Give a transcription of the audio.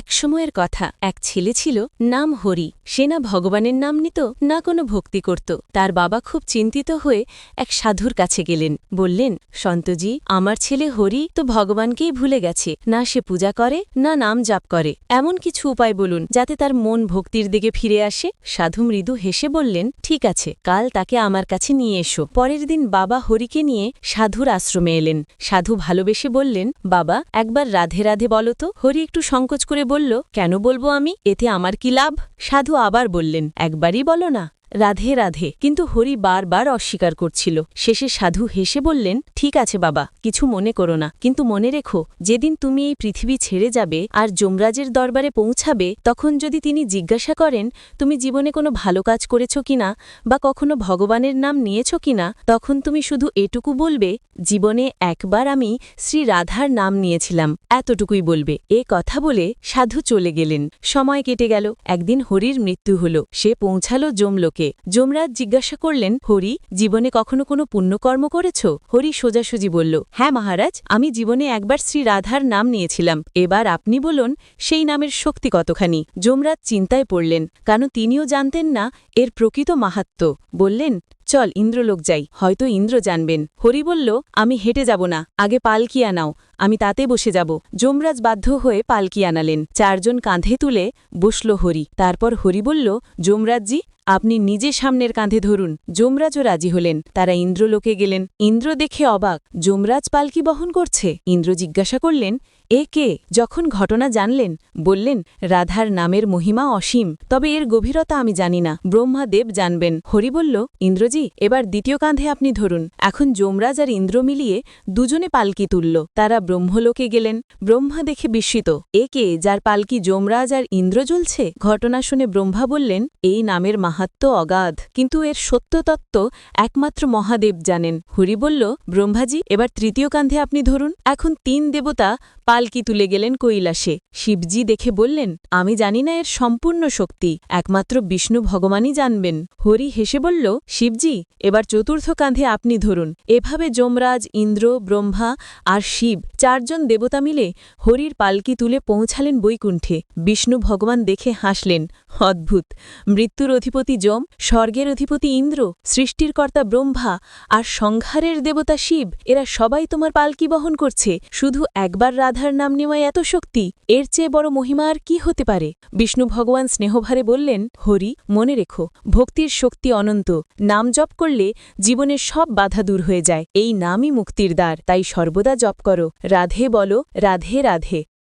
এক সময়ের কথা। এক ছেলে ছিল, নাম হরি। সে না ভগবানের নাম নিত, না কোনো ভক্তি করত। তার বাবা খুব চিন্তিত হয়ে এক সাধুর কাছে গেলেন। বললেন, সন্তজি, আমার ছেলে হরি তো ভগবানকেই ভুলে গেছে। না সে পূজা করে, না নাম জাপ করে। এমন কিছু উপায় বলুন, যাতে তার মন ভক্তির দিকে ফিরে আসে। সাধু মৃদু হেসে বললেন, ঠিক আছে, কাল তাকে আমার কাছে নিয়ে এসো। পরের দিন বাবা হরিকে নিয়ে সাধুর আশ্রমে এলেন। সাধু ভালোবেসে বললেন, বাবা, একবার রাধে রাধে বলো তো। হরি একটু সংকোচ করে বলল কেন বলব আমি? এতে আমার কি লাভ? সাধু আবার বললেন একবারই বলো না। রাধে রাধে। কিন্তু হরি বারবার অস্বীকার করছিল। শেষে সাধু হেসে বললেন, ঠিক আছে বাবা, কিছু মনে করো না। কিন্তু মনে রেখো, যেদিন তুমি এই পৃথিবী ছেড়ে যাবে আর যমরাজের দরবারে পৌঁছাবে, তখন যদি তিনি জিজ্ঞাসা করেন, তুমি জীবনে কোনো ভালো কাজ করেছ কিনা বা কখনো ভগবানের নাম নিয়েছ কিনা তখন তুমি শুধু এটুকু বলবে, জীবনে একবার আমি শ্রী রাধার নাম নিয়েছিলাম। এতটুকুই বলবে। এ কথা বলে সাধু চলে গেলেন। সময় কেটে গেল। একদিন হরির মৃত্যু হল। সে পৌঁছালো যমলোকে। যমরাজ জিজ্ঞাসা করলেন, হরি, জীবনে কখনো কোনো পুণ্যকর্ম করেছ? হরি সোজাসুজি বলল হ্যাঁ মহারাজ, আমি জীবনে একবার শ্রী রাধার নাম নিয়েছিলাম। এবার আপনি বলুন, সেই নামের শক্তি কতখানি? যমরাজ চিন্তায় পড়লেন কারণ তিনিও জানতেন না, এর প্রকৃত মাহাত্ম? বললেন, চল ইন্দ্রলোক যাই, হয়তো ইন্দ্র জানবেন। হরি বলল, আমি হেঁটে যাব না, আগে পালকি আনাও আমি তাতে বসে যাব। যমরাজ বাধ্য হয়ে পালকি আনালেন। চারজন কাঁধে তুলে বসল হরি। তারপর হরি বলল, যমরাজজি আপনি নিজে সামনের কাঁধে ধরুন, যমরাজও রাজি হলেন, তারা ইন্দ্রলোকে গেলেন, ইন্দ্র দেখে অবাক, যমরাজ পালকি বহন করছে, ইন্দ্র জিজ্ঞাসা করলেন এ কে? যখন ঘটনা জানলেন, বললেন, রাধার নামের মহিমা অসীম, তবে এর গভীরতা আমি জানি না। ব্রহ্মাদেব জানবেন। হরি বলল, ইন্দ্রজি, এবার দ্বিতীয় কাঁধে আপনি ধরুন। এখন যমরাজ আর ইন্দ্র মিলিয়ে দুজনে পালকি তুলল। তারা ব্রহ্মলোকে গেলেন। ব্রহ্মা দেখে বিস্মিত। এ কে, যার পালকি যমরাজ আর ইন্দ্র জ্বলছে? ঘটনা শুনে ব্রহ্মা বললেন, এই নামের মাহাত্ম অগাধ। কিন্তু এর সত্যতত্ত্ব একমাত্র মহাদেব জানেন। হরি বলল, ব্রহ্মাজি, এবার তৃতীয় কাঁধে আপনি ধরুন। এখন তিন দেবতা পালকি তুলে গেলেন কৈলাসে। শিবজি দেখে বললেন, আমি জানি না এর সম্পূর্ণ শক্তি, একমাত্র বিষ্ণু ভগবানই জানবেন। হরি হেসে বলল, শিবজি, এবার চতুর্থ কাঁধে আপনি ধরুন। এভাবে যমরাজ, ইন্দ্র, ব্রহ্মা আর শিব চারজন দেবতা মিলে হরির পালকি তুলে পৌঁছালেন বৈকুণ্ঠে। বিষ্ণু ভগবান দেখে হাসলেন, অদ্ভুত! মৃত্যুর অধিপতি যম, স্বর্গের অধিপতি ইন্দ্র, সৃষ্টির কর্তা ব্রহ্মা আর সংহারের দেবতা শিব, এরা সবাই তোমার পালকি বহন করছে। শুধু একবার রাধার নাম নেওয়ায় এত শক্তি, এর চেয়ে বড় মহিমা আর কি হতে পারে? বিষ্ণু ভগবান স্নেহভারে বললেন, হরি, মনে রেখো, ভক্তির শক্তি অনন্ত। নাম জপ করলে জীবনের সব বাধা দূর হয়ে যায়। এই নামই মুক্তির দ্বার। তাই সর্বদা জপ করো। রাধে বলো, রাধে রাধে।